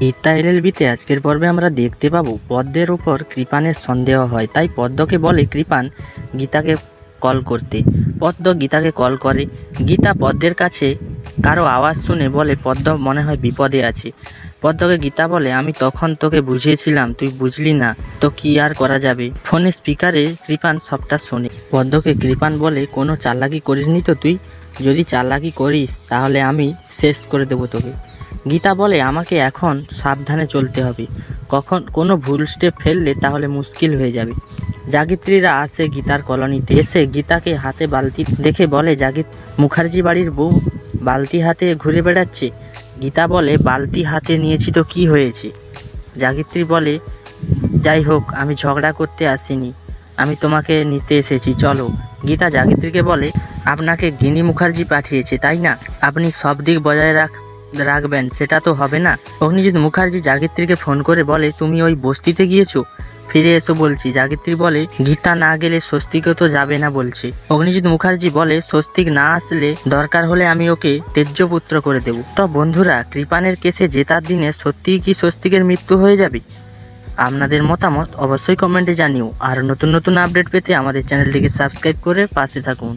গীতা এলএলবিতে আজকের পর্বে আমরা দেখতে পাবো পদ্মের উপর কৃপানের সন্দেহ হয়। তাই পদ্মকে বলে কৃপান গীতাকে কল করতে। পদ্ম গীতাকে কল করে। গীতা পদ্মের কাছে কারও আওয়াজ শুনে বলে, পদ্ম মনে হয় বিপদে আছে। পদ্মকে গীতা বলে, আমি তখন তোকে বুঝিয়েছিলাম, তুই বুঝলি না, তো কি আর করা যাবে? ফোনে স্পিকারে কৃপান সবটা শোনে। পদ্মকে কৃপান বলে, কোনো চালাকি করিসনি তো তুই? যদি চালাকি করিস, তাহলে আমি শেষ করে দেবো তোকে। গীতা বলে, আমাকে এখন সাবধানে চলতে হবে। কখন কোনো ভুল স্টেপ ফেললে তাহলে মুশকিল হয়ে যাবে। জাগিত্রীরা আসে গীতার কলোনিতে। এসে গীতাকে হাতে বালতি দেখে বলে, জাগিত, মুখার্জি বাড়ির বউ বালতি হাতে ঘুরে বেড়াচ্ছে। গীতা বলে, বালতি হাতে নিয়েছি তো কি হয়েছে? জাগিত্রী বলে, যাই হোক, আমি ঝগড়া করতে আসিনি। আমি তোমাকে নিতে এসেছি, চলো। গীতা জাগিত্রীকে বলে, আপনাকে গিনি মুখার্জি পাঠিয়েছে, তাই না? আপনি সব দিক বজায় রাখ। রাখবেন, সেটা তো হবে না। অগ্নিজিৎ মুখার্জি জাগিত্রীকে ফোন করে বলে, তুমি ওই বস্তিতে গিয়েছো? ফিরে এসো বলছি। জাগিত্রী বলে, গীতা না গেলে স্বস্তিকও তো যাবে না, বলছে। অগ্নিজিৎ মুখার্জি বলে, স্বস্তিক না আসলে দরকার হলে আমি ওকে তেজ্যপুত্র করে দেব। তো বন্ধুরা, কৃপানের কেসে জেতার দিনে সত্যিই কি স্বস্তিকের মৃত্যু হয়ে যাবে? আপনাদের মতামত অবশ্যই কমেন্টে জানিও। আর নতুন নতুন আপডেট পেতে আমাদের চ্যানেলটিকে সাবস্ক্রাইব করে পাশে থাকুন।